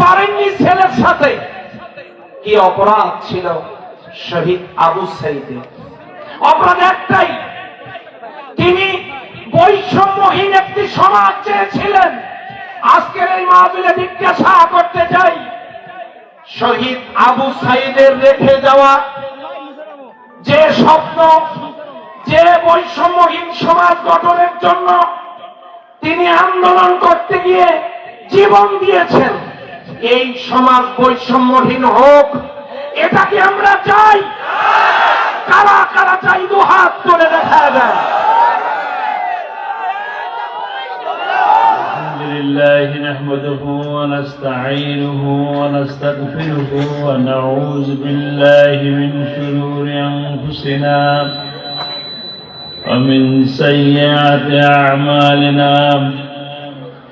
পারেননি ছেলের সাথে। কি অপরাধ ছিল শহীদ আবু সাইদের? অপরাধ একটাই, তিনি বৈষম্যহীন একটি সমাজ চেয়েছিলেন। আজকের এই মাহবিলে জিজ্ঞাসা করতে চাই, শহীদ আবু সাইদের রেখে যাওয়া যে স্বপ্ন, যে বৈষম্যহীন সমাজ গঠনের জন্য তিনি আন্দোলন করতে গিয়ে জীবন দিয়েছেন এই সমাজ বৈষম্যহীন হোক এটা কি আমরা চাই কারা কারা চাই দু হাত তুলে দেখা দেয় الحمد لله نحمده ونستعينه ونستغفره ونعوذ بالله من شرور أنفسنا ومن سيئات أعمالنا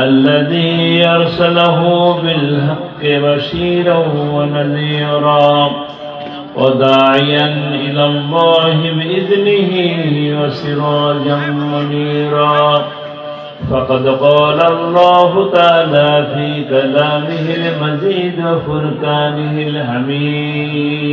الذي أرسله بالحق بشيرا ونذيرا وداعيا إلى الله بإذنه وسراجا منيرا. فقد قال الله تعالى في كلامه المزيد وفرقانه الحميد.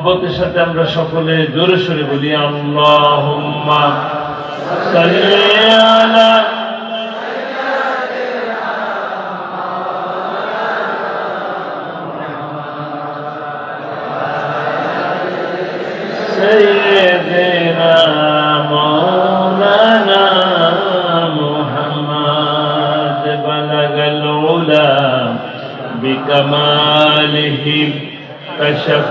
মহব্বতের সাথে আমরা সকলে জোরে সরে বলি আল্লাহুম্মা সাল্লি আলা سيدنا مولانا محمد بلغ العلا بكماله كشف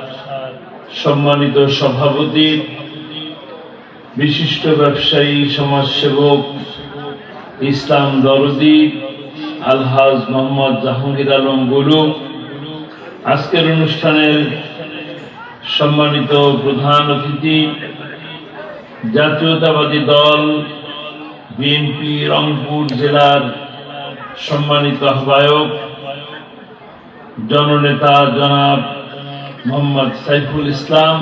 সম্মানিত সভাপতি, বিশিষ্ট ব্যবসায়ী, সমাজসেবক, ইসলাম দরদি, আলহাজ মোহাম্মদ জাহাঙ্গীর আলম গুরু, আজকের অনুষ্ঠানের সম্মানিত প্রধান অতিথি, জাতীয়তাবাদী দল, বিএনপি, রংপুর জেলার সম্মানিত আহ্বায়ক, জননেতা জনাব মোহাম্মদ সাইফুল ইসলাম,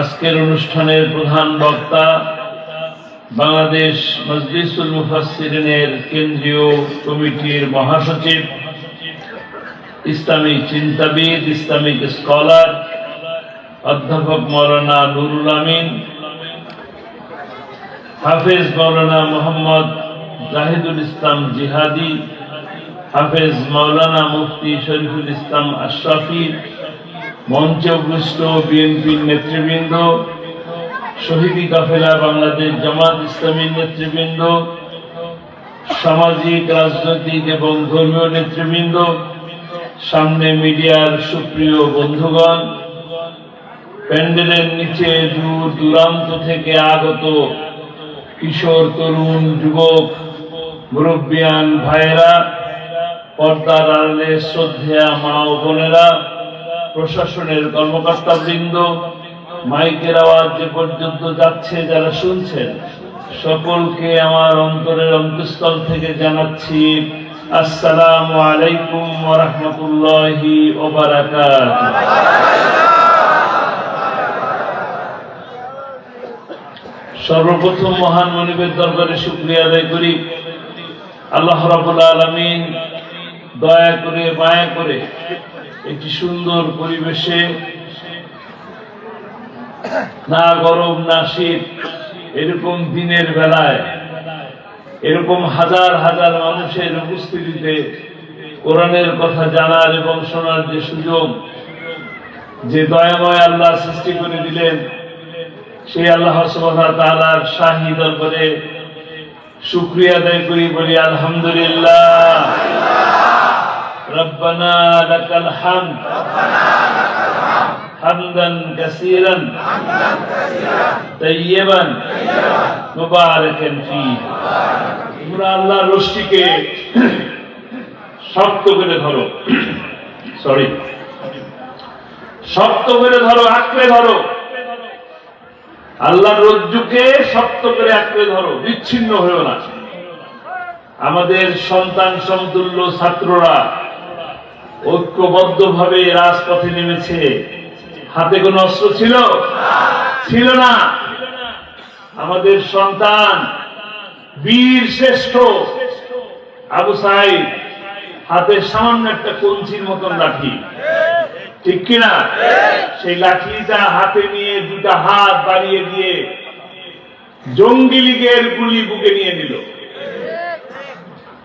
আজকের অনুষ্ঠানের প্রধান বক্তা বাংলাদেশ মজলিসুল মুফাসসিরিনের কেন্দ্রীয় কমিটির মহাসচিব ইসলামিক চিন্তাবিদ ইসলামিক স্কলার, অধ্যাপক মৌলানা নুরুল আমিন, হাফেজ মৌলানা মোহাম্মদ জাহিদুল ইসলাম জিহাদি, হাফেজ মৌলানা মুফতি শরীফুল ইসলাম আশরাফি মঞ্চে উপস্থিত বিএনপির নেতৃবৃন্দ, শহীদি কাফেলা বাংলাদেশ জামাত ইসলামীর নেতৃবৃন্দ, সামাজিক, রাজনৈতিক এবং ধর্মীয় নেতৃবৃন্দ, সামনে মিডিয়ার সুপ্রিয় বন্ধুগণ, প্যান্ডেলের নিচে দূর দূরান্ত থেকে আগত কিশোর, তরুণ, যুবক, মুরব্বিয়ান ভাইয়েরা, পর্দার আড়ালে শ্রদ্ধেয়া মা ও বোনেরা প্রশাসনের কর্মকর্তা বৃন্দ, মাইকের আওয়াজ যে পর্যন্ত যাচ্ছে যারা শুনছেন, সকলকে আমার অন্তরের অন্তঃস্থল থেকে জানাচ্ছি, আসসালামু আলাইকুম ওরহমতুল্লাহি সর্বপ্রথম মহান মনিবের দরবারে শুক্রিয়া আদায় করি। আল্লাহ রাবুল আলমিন দয়া করে, মায়া করে একটি সুন্দর পরিবেশে। না গরম, না শীত, এরকম দিনের বেলায়, এরকম হাজার হাজার মানুষের উপস্থিতিতে কোরআনের কথা জানার এবং শোনার যে সুযোগ, যে দয়াময় আল্লাহ সৃষ্টি করে দিলেন, সেই আল্লাহ তাআলার শাহী দরবারে শুকরিয়া আদায় করি বলি, আলহামদুলিল্লাহ। রব্বানা লাকাল হামদ হামদান কাসীরান তাইয়্যিবান মুবারাকান ফি তোমরা আল্লাহর রশিকে শক্ত করে ধরো। সরি শক্ত করে ধরো, আঁকড়ে ধরো। আল্লাহর রজ্জুকে শক্ত করে আঁকড়ে ধরো, বিচ্ছিন্ন হয়েও না। আমাদের সন্তান সমতুল্য ছাত্ররা ঐক্যবদ্ধ ভাবে রাজপথে নেমেছে। হাতে কোনো অস্ত্র ছিল? ছিল না। আমাদের সন্তান, বীর শ্রেষ্ঠ। আবু সাইদ, হাতে সামান্য একটা কঞ্চির মতন লাঠি। ঠিক কিনা সেই লাঠিটা হাতে নিয়ে দুটা হাত বাড়িয়ে দিয়ে জঙ্গি লীগের গুলি বুকে নিয়ে নিল।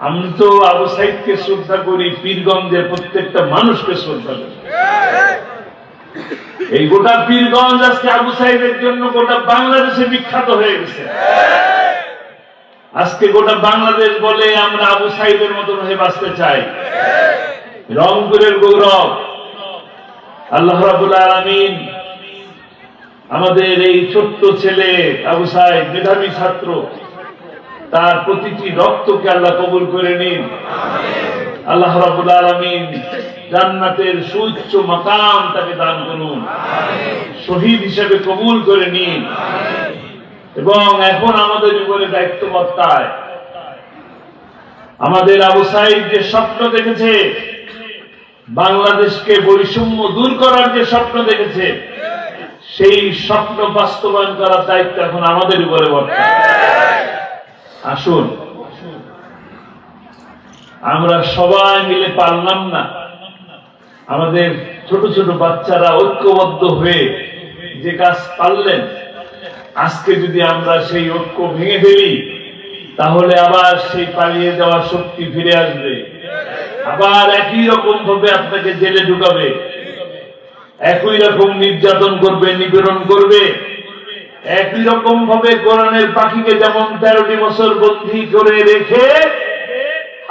আমি তো আবু সাইদকে শ্রদ্ধা করি পীরগঞ্জের প্রত্যেকটা মানুষকে শ্রদ্ধা করি। এই গোটা পীরগঞ্জ আজকে আবু সাইদের জন্য গোটা বাংলাদেশে বিখ্যাত হয়ে গেছে। আজকে গোটা বাংলাদেশ বলে আমরা আবু সাইদের মতন হয়ে বাঁচতে চাই। রংপুরের গৌরব, আল্লাহ রাবুল আলমিন আমাদের এই ছোট্ট ছেলে আবু সাহেব মেধাবী ছাত্র তার প্রতিটি রক্তকে আল্লাহ কবুল করে নিন। আল্লাহ রাবুল আলমিন জান্নাতের সুউচ্চ মাকাম তাকে দান করুন। শহীদ হিসেবে কবুল করে নিন। এবং এখন আমাদের উপরে দায়িত্ব বর্তায় আমাদের আবু সাইদ যে স্বপ্ন দেখেছে বাংলাদেশকে বৈষম্য দূর করার যে স্বপ্ন দেখেছে সেই স্বপ্ন বাস্তবায়ন করার দায়িত্ব এখন আমাদের উপরে বর্তায়। আসুন। আমরা সবাই মিলে পারলাম না। আমাদের ছোট ছোট বাচ্চারা ঐক্যবদ্ধ হয়ে যে কাজ পারলেন, আজকে যদি আমরা সেই ঐক্য ভেঙে ফেলি, তাহলে আবার সেই পালিয়ে যাওয়া শক্তি ফিরে আসবে। আবার একই রকম ভাবে আপনাকে জেলে ঢুকাবে। একই রকম নির্যাতন করবে, নিপীড়ন করবে। একই রকম ভাবে কোরআনের পাখিকে যেমন তেরোটি বছর বন্দী করে রেখে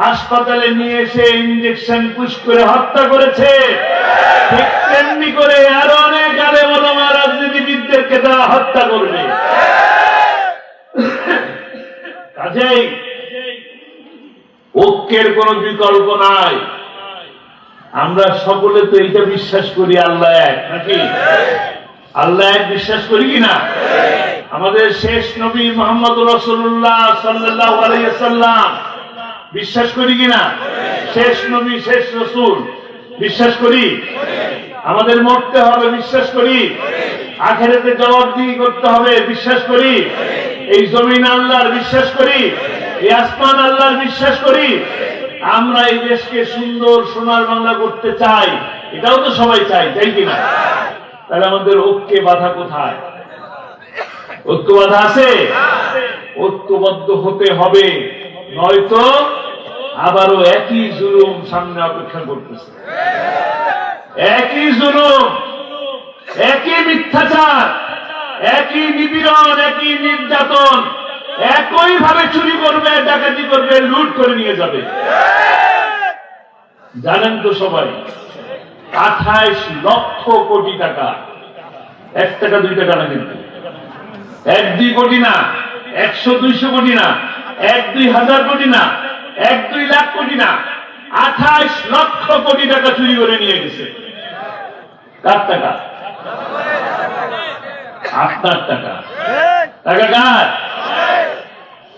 হাসপাতালে নিয়ে এসে ইঞ্জেকশন পুশ করে হত্যা করেছে, ঠিক তেমনি করে আরও অনেক আলে মলমা রাজনীতিবিদদেরকে তারা হত্যা করবে। কাজেই ঐক্যের কোন বিকল্প নাই। আমরা সকলে তো এইটা বিশ্বাস করি, আল্লাহ এক, নাকি? আল্লাহ বিশ্বাস করি কিনা? আমাদের শেষ নবী মোহাম্মদ রসুল্লাহ সাল্লাহ বিশ্বাস করি কিনা? শেষ নবী, শেষ রসুল বিশ্বাস করি? আমাদের মরতে হবে, বিশ্বাস করি? আখেরাতে জবাবদিহি করতে হবে, বিশ্বাস করি? এই জমিন আল্লাহর বিশ্বাস করি? এই আসমান আল্লাহর বিশ্বাস করি? আমরা এই দেশকে সুন্দর সোনার বাংলা করতে চাই। এটাও তো সবাই চাই তাই কিনা? তাহলে আমাদের ঐক্যে বাধা কোথায়? ঐক্য বাধা আছে? ঐক্যবদ্ধ হতে হবে। নয়তো আবারও একই জুলুম সামনে অপেক্ষা করতেছে। একই জুলুম, একই মিথ্যাচার, একই নিপীড়ন, একই নির্যাতন একই ভাবে চুরি করবে, ডাকাতি করবে, লুট করে নিয়ে যাবে। জানেন তো সবাই আঠাইশ লক্ষ কোটি টাকা। এক টাকা, দুই টাকা না কিন্তু? এক, দুই কোটি না। একশো, দুইশো কোটি না। এক, দুই হাজার কোটি না। এক, দুই লাখ কোটি না। আঠাইশ লক্ষ কোটি টাকা চুরি করে নিয়ে গেছে। কার টাকা? আপনার টাকা। টাকা কার?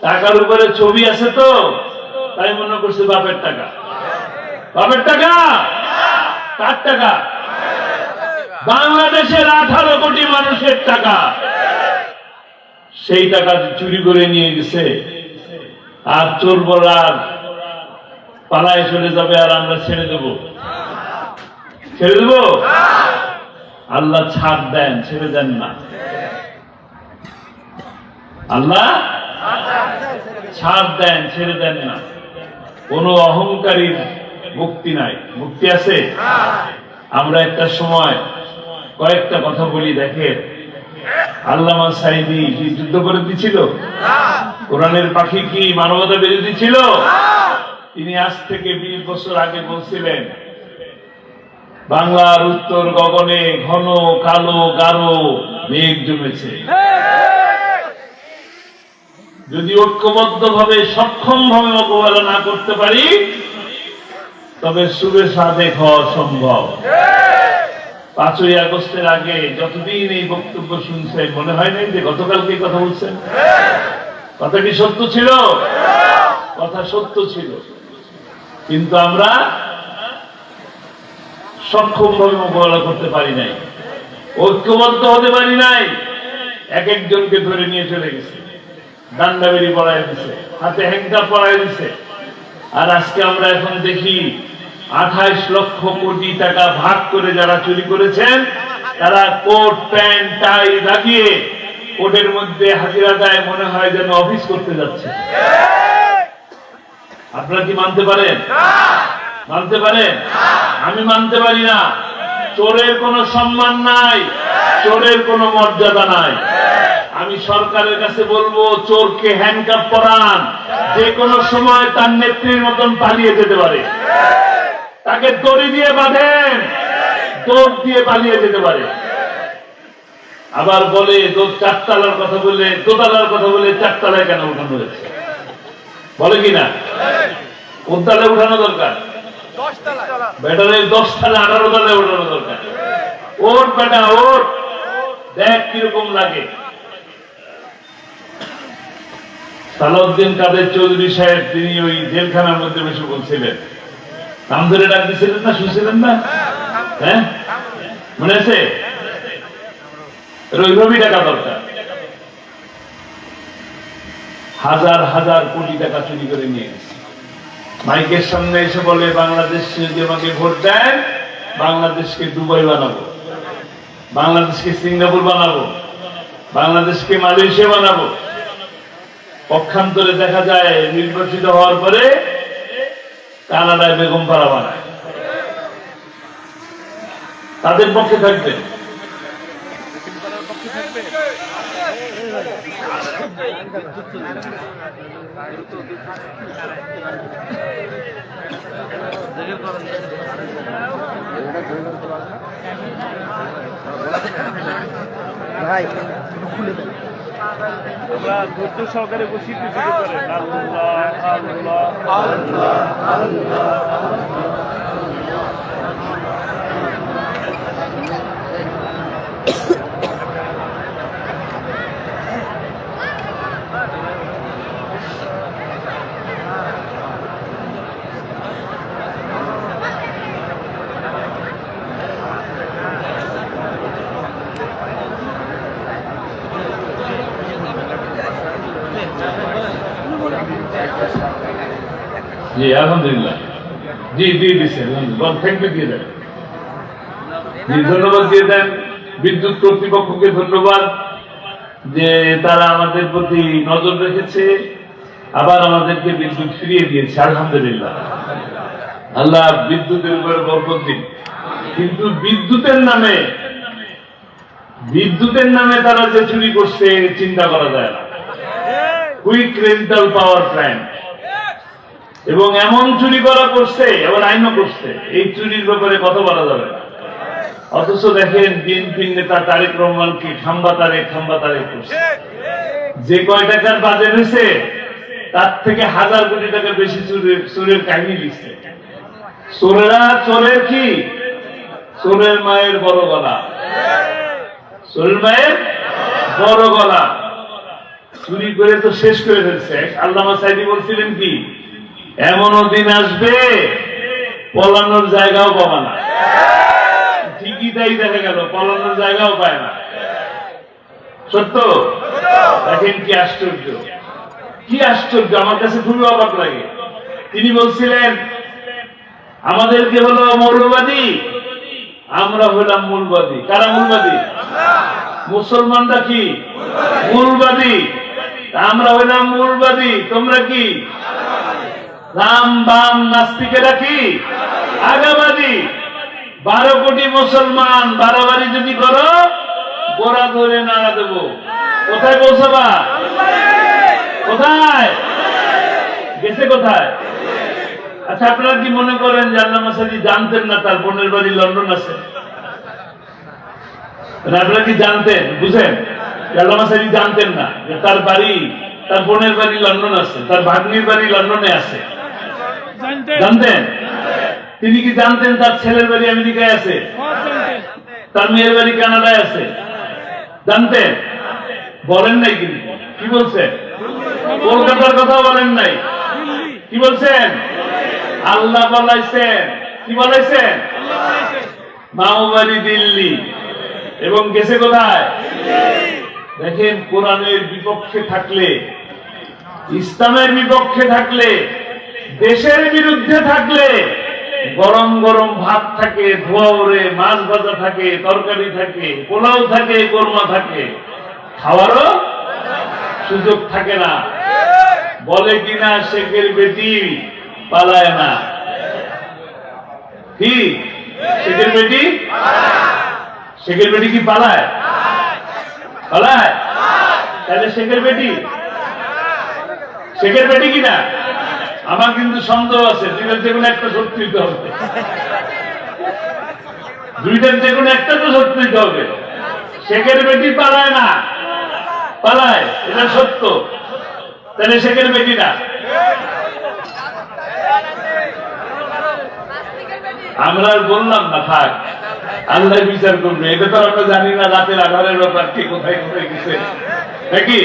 টাকার উপরে ছবি আছে তো? তাই মনে করছে বাপের টাকা। বাপের টাকা? কার টাকা। বাংলাদেশের আঠারো কোটি মানুষের টাকা। সেই টাকা চুরি করে নিয়ে গেছে, আর চোর বলার পালায় চলে যাবে আর আমরা ছেড়ে দেব। ছেড়ে দেব? আল্লাহ ছাড় দেন, ছেড়ে দেন না। আল্লাহ ছাড় দেন, ছেড়ে দেন না। কোন অহংকারীর মুক্তি নাই। মুক্তি আছে? আমরা একটা সময় কয়েকটা কথা বলি, দেখেন। আল্লামা সাইদি কি যুদ্ধ করে দিছিল কোরআনের পাখি কি মানবতা বিরোধী ছিল? তিনি আজ থেকে বিশ বছর আগে বলছিলেন, বাংলার উত্তর গগনে ঘন, কালো, গাঢ় মেঘ জমেছে। যদি ঐক্যবদ্ধ ভাবে সক্ষম ভাবে মোকাবেলা না করতে পারি তবে শুভে সাদেক হওয়া সম্ভব। পাঁচই আগস্টের আগে যতদিন এই বক্তব্য শুনছেন মনে হয় নাই যে গতকালকে কথা বলছেন? কথা কি সত্য ছিল? কথা সত্য ছিল। কিন্তু আমরা সক্ষম ভাবে মোকাবেলা করতে পারি নাই। ঐক্যবদ্ধ হতে পারি নাই। এক একজনকে ধরে নিয়ে চলে গেছে। ডান্ডা বেরি পড়ায় দিছে, হাতে হ্যাঙ্কার পড়ায় দিছে। আর আজকে আমরা এখন দেখি আঠাইশ লক্ষ কোটি টাকা ভাগ করে যারা চুরি করেছেন, তারা কোট, প্যান্ট, টাই লাগিয়ে কোটের মধ্যে হাজিরা দেয়, মনে হয় যেন অফিস করতে যাচ্ছে। আপনারা কি মানতে পারেন? মানতে পারেন? আমি মানতে পারি না। চোরের কোনো সম্মান নাই, চোরের কোনো মর্যাদা নাই। আমি সরকারের কাছে বলব, চোরকে হ্যান্ডকাপ পরান। যে কোনো সময় তার নেত্রীর মতন পালিয়ে যেতে পারে। তাকে দড়ি দিয়ে বাঁধেন দৌড় দিয়ে পালিয়ে যেতে পারে। আবার বলে চারতলার কথা বলে দোতলার কথা বলে চারতলায় কেন উঠানো হয়েছে? বলে কি না? কোন তালে উঠানো দরকার? ব্যাটারে দশ তালে আঠারো তালে উঠানো দরকার। ওর বেটা ওর দেখ কীরকম লাগে। সালাউদ্দিন কাদের চৌধুরী সাহেব, তিনি ওই জেলখানার মধ্যে বসে বলছিলেন। নাম ধরে ডাক দিছিলেন না, শুনছিলেন না? হ্যাঁ? মনে আছে? ওইভাবেই টাকা দরকার। হাজার হাজার কোটি টাকা চুরি করে নিয়ে গেছে। মাইকের সামনে এসে বলে, বাংলাদেশ যদি আমাকে ভোট দেন বাংলাদেশকে দুবাই বানাবো। বাংলাদেশকে সিঙ্গাপুর বানাবো। বাংলাদেশকে মালয়েশিয়া বানাবো। পক্ষান্তরে দেখা যায় নির্বাচিত হওয়ার পরে কানাডায় বেগম পাড়া বানায়। তাদের পক্ষে থাকবে। ভাই খুলে দেন আমরা ধৈর্য সহকারে বসি কিছু করেন আল্লাহ আল্লাহ। জি, আলহামদুলিল্লাহ। জি, দিয়ে দিচ্ছেন থ্যাংক দিয়ে দেন। জি, ধন্যবাদ দিয়ে দেন। বিদ্যুৎ কর্তৃপক্ষকে ধন্যবাদ যে তারা আমাদের প্রতি নজর রেখেছে। আবার আমাদেরকে বিদ্যুৎ ফিরিয়ে দিয়েছে, আলহামদুলিল্লাহ। আল্লাহ বিদ্যুতের উপরে বরকত দিন কিন্তু বিদ্যুতের নামে বিদ্যুতের নামে তারা যে চুরি করছে, চিন্তা করা যায় না। কুইক রেন্টাল পাওয়ার প্ল্যান্ট এবং এমন চুরি করা করছে এবার আইনও করছে, এই চুরির ব্যাপারে কথা বলা যাবে অথচ দেখেন বিএনপির নেতা তারেক রহমানকে খাম্বা তারেক খাম্বা তারেক করছে। যে কয় টাকার বাজেট হয়েছে, তার থেকে হাজার কোটি টাকা বেশি চুরের চোরের কাহিনী লিখছে। চোরেরা, চোরের কি? চোরের মায়ের বড় গলা। চোরের মায়ের বড় গলা। চুরি করে তো শেষ করে ফেলছে। আল্লামা সাইদি বলছিলেন কি? এমনও দিন আসবে, পলানোর জায়গাও পাবা না। ঠিকই তাই দেখা গেল, পলানোর জায়গাও পায় না। সত্য? দেখেন কি আশ্চর্য। কি আশ্চর্য, আমার কাছে খুবই অবাক লাগে। তিনি বলছিলেন আমাদেরকে হলো মৌলবাদী? আমরা হইলাম মূলবাদী। কারা মূলবাদী? মুসলমানরা কি? মূলবাদী। আমরা হইলাম মূলবাদী, তোমরা কি? রাম বাম নাস্তিকেরা কি? আগাবাদী বারো কোটি মুসলমান, বাড়াবাড়ি যদি করো, গোড়া ধরে নাড়া দেবো। কোথায় পৌঁছাবা? কোথায়? গেছে কোথায়? আচ্ছা আপনারা কি মনে করেন যে আল্লাহ মাসাদি জানতেন না তার বোনের বাড়ি লন্ডন আছে? মানে আপনারা কি জানতেন? বুঝেন? আল্লাহ মাসাদি জানতেন না তার বাড়ি, তার বোনের বাড়ি লন্ডন আছে, তার ভাগ্নির বাড়ি লন্ডনে আছে। জানতেন। তিনি কি জানতেন তার ছেলের বাড়ি আমেরিকায় আছে? তার মেয়ের বাড়ি কানাডায় আছে? জানতেন? বলেন নাই কিন্তু। কি বলছেন? কলকাতার কথা বলেন নাই। কি বলছেন? আল্লাহ বলাইছেন কি বলাইছেন মাওবাড়ি দিল্লি। এবং গেছে কোথায়? দেখেন কোরআনের বিপক্ষে থাকলে ইসলামের বিপক্ষে থাকলে দেশের বিরুদ্ধে থাকলে গরম গরম ভাত থাকে, ধোয়া ওরে মাছ ভাজা থাকে, তরকারি থাকে, পোলাও থাকে, কোরমা থাকে, খাওয়ারও সুযোগ থাকে না। বলে কিনা শেখের বেটি পালায় না। কি? শেখের বেটি? শেখের বেটি কি পালায়? পালায়? তাহলে শেখের বেটি? শেখের বেটি কিনা আমার কিন্তু সন্দেহ আছে, দুইটার যে কোনো একটা সত্যি হতে হবে। দুইটার যে কোনো একটা তো সত্যি হতে হবে। শেখের বেটি পালায় না। পালায়, এটা সত্য। তাহলে শেখের বেটি না। আমরা বললাম না, থাক। আল্লাহ বিচার করবে। এটা তো আমরা জানি না রাতের আধারের ব্যাপার, কে কোথায় কোথায় গেছে। নাকি?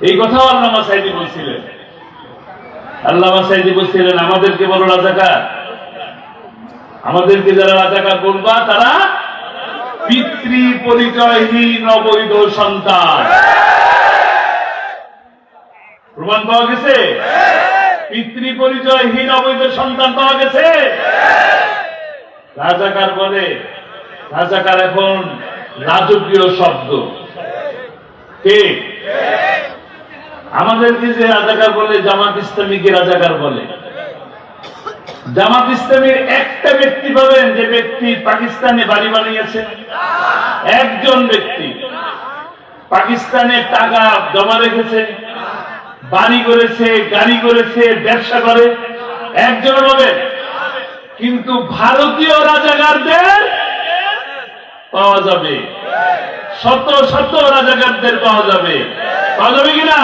এই কথাও আল্লামা সাইদি বলছিলেন। আল্লামা সাইদি বলছিলেন আমাদেরকে বলো রাজাকার। আমাদেরকে যারা রাজাকার বলবা, তারা পিতৃ পরিচয়হীন অবৈধ সন্তান। প্রমাণ পাওয়া গেছে? পিতৃ পরিচয়হীন অবৈধ সন্তান পাওয়া গেছে? রাজাকার বলে, রাজাকার এখন রাজকীয় শব্দ। ঠিক আমাদেরকে যে রাজাকার বলে, জামাত ইসলামীকে রাজাকার বলে। জামাত ইসলামীর একটা ব্যক্তি পাবেন যে ব্যক্তি পাকিস্তানে বাড়ি বানিয়েছে। একজন ব্যক্তি পাকিস্তানে টাকা জমা রেখেছে, বাড়ি করেছে, গাড়ি করেছে, ব্যবসা করে। একজন পাবেন কিন্তু ভারতীয় রাজাকারদের পাওয়া যাবে। শত শত রাজাকারদের পাওয়া যাবে। পাওয়া যাবে কিনা?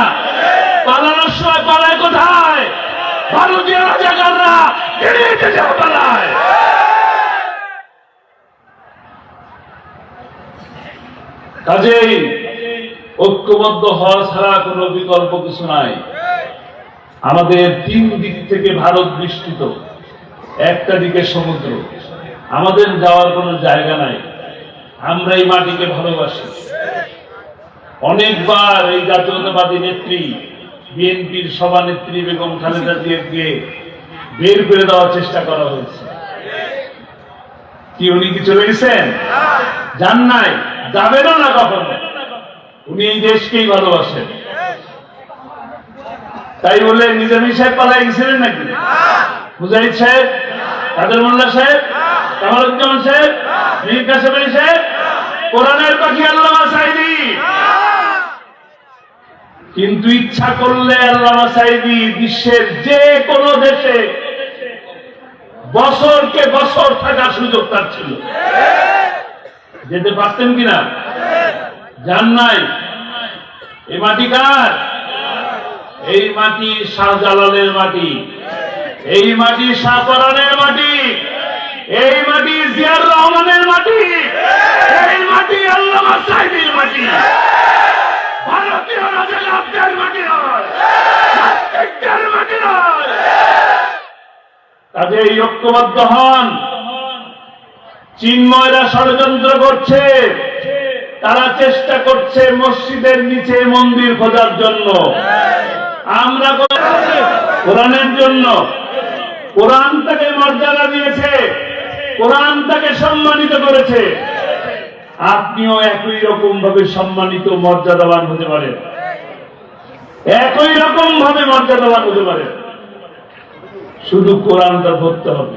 পালানোর সময় পালায় কোথায়? ভারতীয় রাজাকাররা বেরিয়ে যাওয়া পালায়। কাজেই ঐক্যবদ্ধ হওয়া ছাড়া কোনো বিকল্প কিছু নাই। আমাদের তিন দিক থেকে ভারত বিস্তৃত, একটা দিকে সমুদ্র। আমাদের যাওয়ার কোনো জায়গা নাই। আমরা এই মাটিকে ভালোবাসি। অনেকবার এই জাতীয়তাবাদী নেত্রী বিএনপির সভানেত্রী বেগম খালেদা জিয়াকে বের করে দেওয়ার চেষ্টা করা হয়েছে। কি উনি কি চলে গেছেন যান নাই যাবেনও না কখনো। উনি এই দেশকেই ভালোবাসেন। তাই বলে নিজামী সাহেব পালাই গেছিলেন নাকি? মুজাহিদ সাহেব, কাদের মোল্লা সাহেব, কামালুজ্জামান সাহেব, মীর আলী সাহেব, কোরআনের পাখি আল্লাহ সাইদি। কিন্তু ইচ্ছা করলে আল্লামা সাইদি বিশ্বের যে কোনো দেশে বছরকে বছর থাকার সুযোগ তার ছিল। যেতে পারতেন কিনা? যান নাই? এই মাটি কার? এই মাটি শাহজালালের মাটি। এই মাটি শাহপরানের মাটি। এই মাটি জিয়ার রহমানের মাটি। এই মাটি আল্লামা সাইদির মাটি। ভারতীয় এই ঐক্যবদ্ধ হন। চিন্ময়রা ষড়যন্ত্র করছে। তারা চেষ্টা করছে মসজিদের নিচে মন্দির খোঁজার জন্য। আমরা কোরআনের জন্য। কোরআন তাকে মর্যাদা দিয়েছে। কোরআন তাকে সম্মানিত করেছে। আপনিও একই রকম ভাবে সম্মানিত, মর্যাদাবান হতে পারেন। একই রকম ভাবে মর্যাদাবান হতে পারেন। শুধু কোরআনটা ধরতে হবে।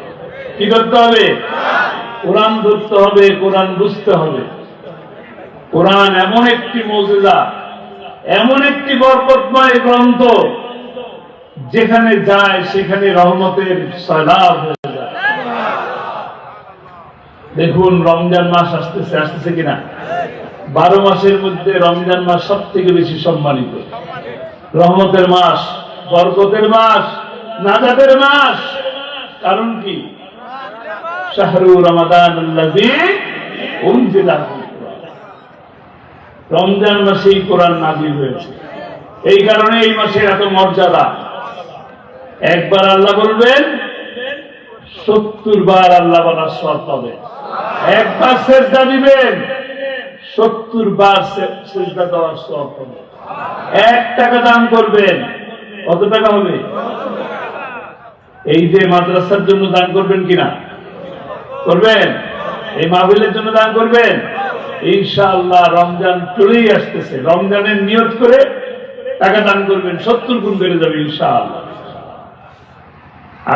কি করতে হবে? কোরআন ধরতে হবে, কোরআন বুঝতে হবে। কোরআন এমন একটি মৌজেদা, এমন একটি বরকতময় গ্রন্থ, যেখানে যায়, সেখানে রহমতের সয়লাভ হয়ে দেখুন, রমজান মাস আসতেছে আসতেছে কিনা? বারো মাসের মধ্যে রমজান মাস সব থেকে বেশি সম্মানিত। রহমতের মাস, বরকতের মাস নাজাদের মাস। কারণ কি? শাহরু রমাদান রমজান মাসেই কোরআন নাজিল হয়েছে। এই কারণে এই মাসের এত মর্যাদা। একবার আল্লাহ বলবেন সত্তর বার আল্লাহ বলার সব পাবে একবার সেজদা দিবেন, সত্তর বার সেজদা দেওয়ার সব পাবে এক টাকা দান করবেন, কত টাকা হবে? এই যে মাদ্রাসার জন্য দান করবেন কিনা? করবেন? এই মাহবিলের জন্য দান করবেন? ইনশাআল্লাহ রমজান চলেই আসতেছে। রমজানের নিয়ত করে টাকা দান করবেন, সত্তর গুণ বেড়ে যাবে ইনশাআল্লাহ।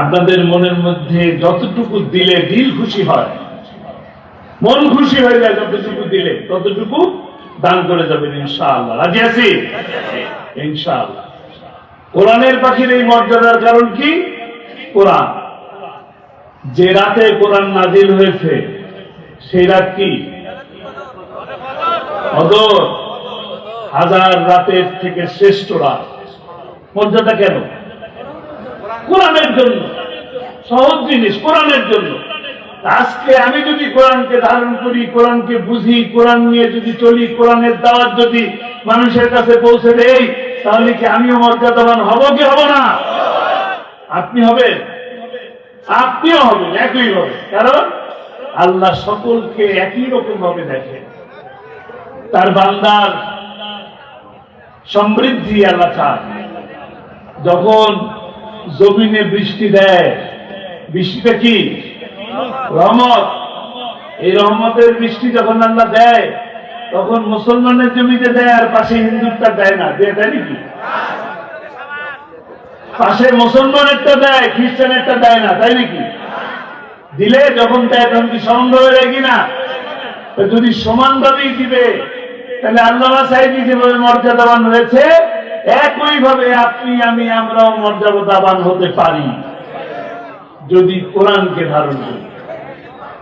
আপনাদের মনের মধ্যে যতটুকু দিলে দিল খুশি হয় মন খুশি হয়ে যায় যতটুকু দিলে, ততটুকু দান করে যাবেন ইনশাআল্লাহ। রাজি আছি? ইনশাআল্লাহ। কোরআনের পাখির এই মর্যাদার কারণ কি? কোরআন। যে রাতে কোরআন নাজিল হয়েছে, সেই রাত কি? হাজার রাতের থেকে শ্রেষ্ঠ রাত। মর্যাদা কেন? কোরআনের জন্য। সহজ জিনিস, কোরআনের জন্য। আজকে আমি যদি কোরআনকে ধারণ করি, কোরআনকে বুঝি, কোরআন নিয়ে যদি চলি, কোরআনের দাওয়াত যদি মানুষের কাছে পৌঁছে দেই, তাহলে কি আমিও মর্যাদাবান হব কি হব না? আপনি হবেন। আপনিও হবেন, একই হবে। কারণ আল্লাহ সকলকে একই রকম ভাবে দেখেন। তার বান্দার সমৃদ্ধি আল্লাহ চান। যখন জমিনে বৃষ্টি দেয়, বৃষ্টিটা কি? রহমত। এই রহমতের বৃষ্টি যখন আল্লাহ দেয়, তখন মুসলমানের জমিতে দেয়, আর পাশে হিন্দুরটা দেয় না। দেয় দেয় নাকি? পাশে মুসলমানেরটা দেয়, খ্রিস্টানেরটা দেয় না, তাই নাকি? দিলে যখন দেয়, তখন কি সমান ভাবে দেয় কিনা? যদি সমানভাবেই দিবে, তাহলে আল্লাহ সাহেবী যেভাবে মর্যাদাবান হয়েছে একই ভাবে আপনি, আমি, আমরাও মর্যাদাবান হতে পারি। যদি কোরআনকে ধারণ করি।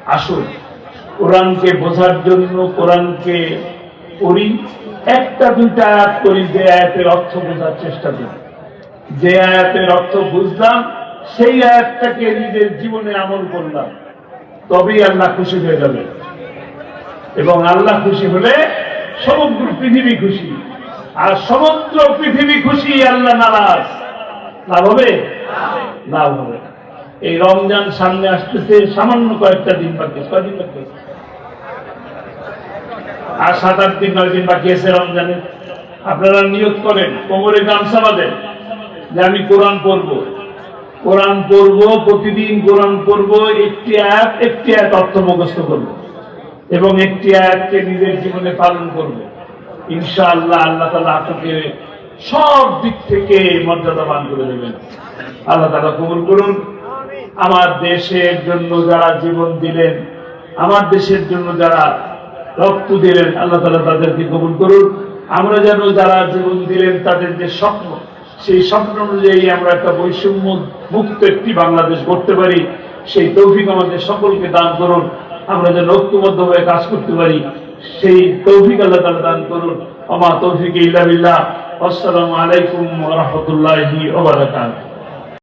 আসুন, কোরআনকে বোঝার জন্য কোরআনকে পড়ি, একটা দুইটা আয়াত করি যে আয়াতের অর্থ বোঝার চেষ্টা করি। যে আয়াতের অর্থ বুঝলাম, সেই আয়াতটাকে নিজের জীবনে আমল করলাম, তবেই আল্লাহ খুশি হয়ে যাবে। এবং আল্লাহ খুশি হলে সমগ্র পৃথিবী খুশি, আর সমগ্র পৃথিবী খুশি, আল্লাহ নারাজ। লাভ হবে? লাভ হবে। এই রমজান সামনে আসতেছে, সামান্য কয়েকটা দিন বাকি কয়দিন বাকি। আর সাত, আট দিন, নয় দিন বাকি আছে রমজানের। আপনারা নিয়োগ করেন, কোমরে গামছা বাঁধেন, যে আমি কোরআন পড়ব। কোরআন পড়ব, প্রতিদিন কোরআন পড়ব, একটি আয়াত একটি আয়াত অর্থ মুখস্থ করব। এবং একটি আয়াতকে নিজের জীবনে পালন করব। ইনশাআল্লাহ আল্লাহ তালা আপনাকে সব দিক থেকে মর্যাদা মর্যাদাবান করে দেবেন। আল্লাহ তালা কবুল করুন। আমার দেশের জন্য যারা জীবন দিলেন, আমার দেশের জন্য যারা রক্ত দিলেন, আল্লাহ তালা তাদেরকে কবুল করুন। আমরা যেন যারা জীবন দিলেন, তাদের যে স্বপ্ন, সেই স্বপ্ন অনুযায়ী আমরা একটা বৈষম্য মুক্ত একটি বাংলাদেশ করতে পারি। সেই তৌফিক আমাদের সকলকে দান করুন। আমরা যেন ঐক্যবদ্ধ হয়ে কাজ করতে পারি। সেই তৌফিক আল্লাহ তালা দান করুন। আমা তৌফিক ইল্লা আসসালামু আলাইকুম রাহমাতুল্লাহি ওয়া বারাকাতুহু।